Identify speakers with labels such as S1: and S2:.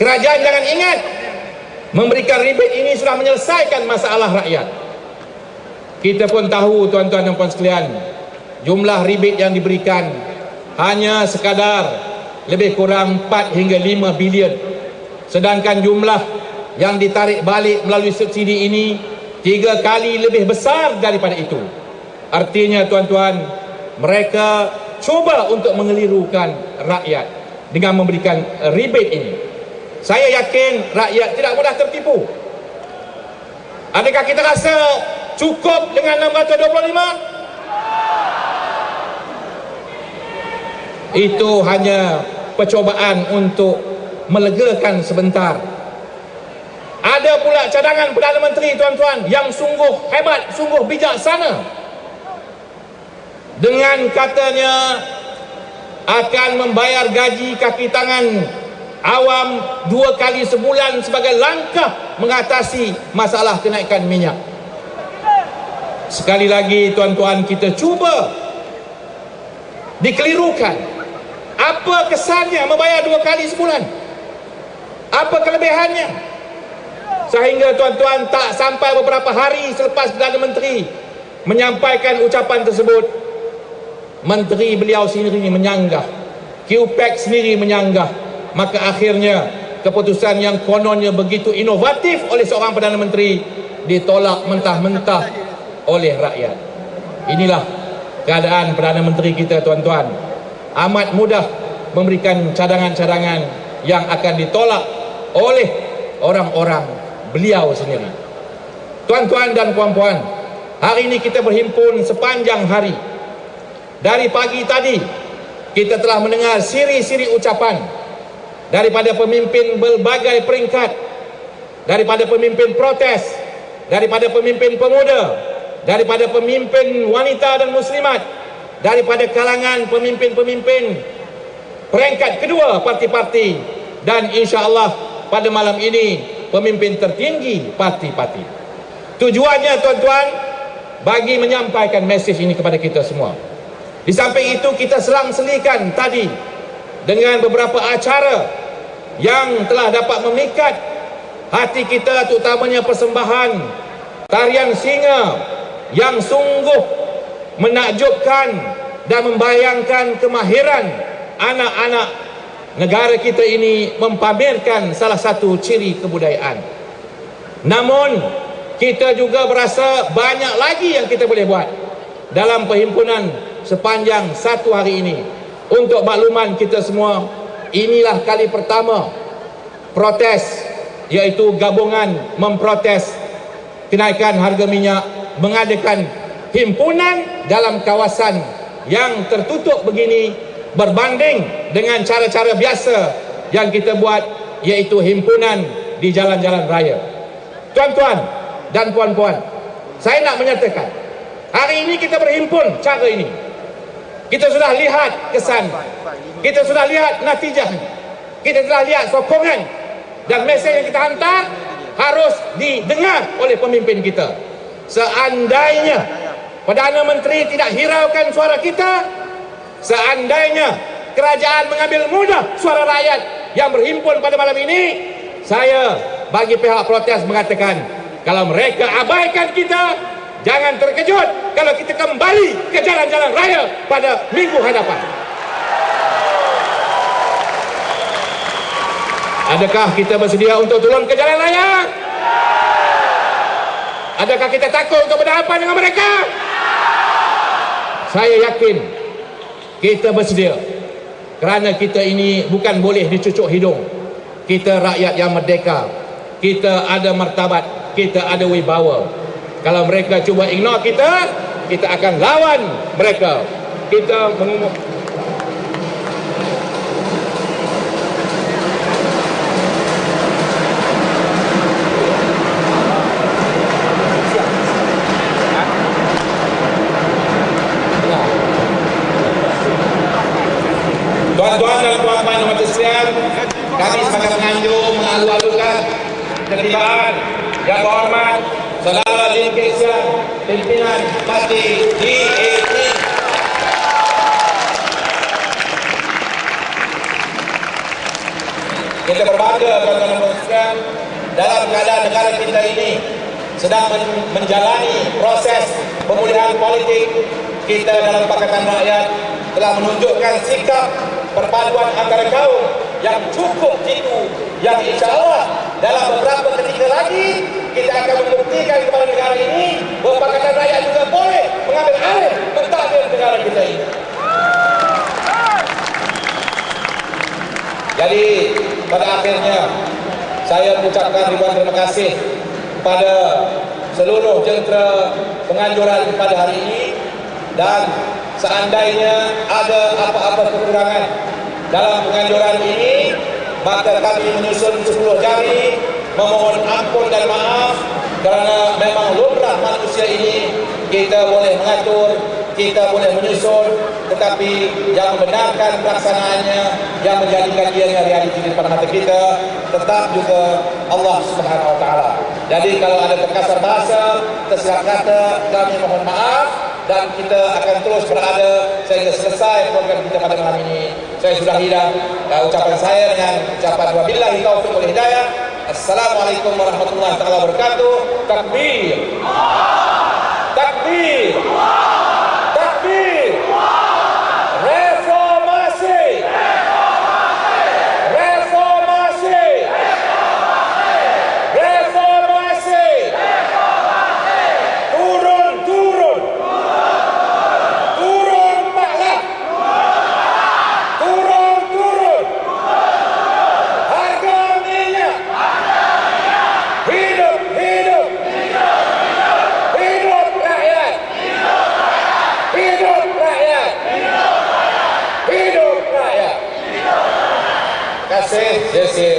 S1: Kerajaan jangan ingat memberikan rebate ini sudah menyelesaikan masalah rakyat. Kita pun tahu tuan-tuan dan puan sekalian, jumlah rebate yang diberikan hanya sekadar lebih kurang 4 hingga 5 bilion. Sedangkan jumlah yang ditarik balik melalui subsidi ini tiga kali lebih besar daripada itu. Artinya tuan-tuan, mereka cuba untuk mengelirukan rakyat dengan memberikan rebate ini. Saya yakin rakyat tidak mudah tertipu. Adakah kita rasa cukup dengan 625? Itu hanya percobaan untuk melegakan sebentar. Ada pula cadangan Perdana Menteri tuan-tuan yang sungguh hebat, sungguh bijaksana. Dengan katanya akan membayar gaji kaki tangan awam dua kali sebulan sebagai langkah mengatasi masalah kenaikan minyak. Sekali lagi tuan-tuan kita cuba dikelirukan. Apa kesannya membayar dua kali sebulan? Apa kelebihannya? Sehingga tuan-tuan tak sampai beberapa hari selepas Perdana Menteri menyampaikan ucapan tersebut, Menteri beliau sendiri menyanggah, QPEC sendiri menyanggah, maka akhirnya keputusan yang kononnya begitu inovatif oleh seorang Perdana Menteri ditolak mentah-mentah oleh rakyat. Inilah keadaan Perdana Menteri kita tuan-tuan. Amat mudah memberikan cadangan-cadangan yang akan ditolak oleh orang-orang beliau sendiri. Tuan-tuan dan puan-puan, hari ini kita berhimpun sepanjang hari. Dari pagi tadi kita telah mendengar siri-siri ucapan daripada pemimpin berbagai peringkat. Daripada pemimpin protes. Daripada pemimpin pemuda. Daripada pemimpin wanita dan muslimat. Daripada kalangan pemimpin-pemimpin peringkat kedua parti-parti. Dan insya-Allah pada malam ini pemimpin tertinggi parti-parti. Tujuannya tuan-tuan bagi menyampaikan mesej ini kepada kita semua. Di samping itu kita serang selikan tadi dengan beberapa acara yang telah dapat memikat hati kita terutamanya persembahan tarian singa yang sungguh menakjubkan dan membayangkan kemahiran anak-anak negara kita ini mempamerkan salah satu ciri kebudayaan. Namun kita juga berasa banyak lagi yang kita boleh buat dalam perhimpunan sepanjang satu hari ini. Untuk makluman kita semua, inilah kali pertama protes iaitu gabungan memprotes kenaikan harga minyak mengadakan himpunan dalam kawasan yang tertutup begini berbanding dengan cara-cara biasa yang kita buat iaitu himpunan di jalan-jalan raya. Tuan-tuan dan puan-puan, saya nak menyatakan hari ini kita berhimpun cara ini. Kita sudah lihat kesan. Kita sudah lihat natijah. Kita sudah lihat sokongan dan mesej yang kita hantar harus didengar oleh pemimpin kita. Seandainya Perdana Menteri tidak hiraukan suara kita, seandainya kerajaan mengambil mudah suara rakyat yang berhimpun pada malam ini, saya bagi pihak protes mengatakan kalau mereka abaikan kita, jangan terkejut kalau kita kembali ke jalan-jalan raya pada minggu hadapan. Adakah kita bersedia untuk turun ke jalan raya? Adakah kita takut untuk berhadapan dengan mereka? Saya yakin kita bersedia. Kerana kita ini bukan boleh dicucuk hidung. Kita rakyat yang merdeka. Kita ada martabat, kita ada wibawa. Kalau mereka cuba ignore kita, kita akan lawan mereka. Kita mengumum pimpinan parti DAP. Kita berbangga tuan-tuan dan puan dalam keadaan negara kita ini sedang men- menjalani proses pemulihan politik kita dalam Pakatan Rakyat telah menunjukkan sikap perpaduan antara kaum yang cukup jitu yang insya Allah dalam beberapa kita akan membuktikan kepada negara ini bahawa Pakatan Rakyat juga boleh mengambil alih mentadbir negara kita ini. Jadi pada akhirnya saya mengucapkan ribuan terima kasih kepada seluruh jentera penganjuran pada hari ini dan seandainya ada apa-apa kekurangan dalam penganjuran ini maka kami menyusun 10 jari memohon ampun dan maaf kerana memang lumrah manusia ini kita boleh mengatur kita boleh menyusun tetapi yang membenarkan pelaksanaannya yang menjadikan ia realiti di depan mata kita tetap juga Allah Subhanahu taala. Jadi kalau ada terkasar bahasa, tersilap kata, kami mohon maaf dan kita akan terus berada sehingga selesai program kita pada malam ini. Saya sudah hilang uh, ucapan saya dengan ucapan wabillahi taufiq wal hidayah. Assalamualaikum warahmatullahi wabarakatuh. Takbir. Takbir. Reformasi. Reformasi. Reformasi. Turun, turun. Turun maklum. Turun, turun. Harga minyak. Hidup, hidup. Hidup rakyat. Hidup rakyat. Hidup rakyat.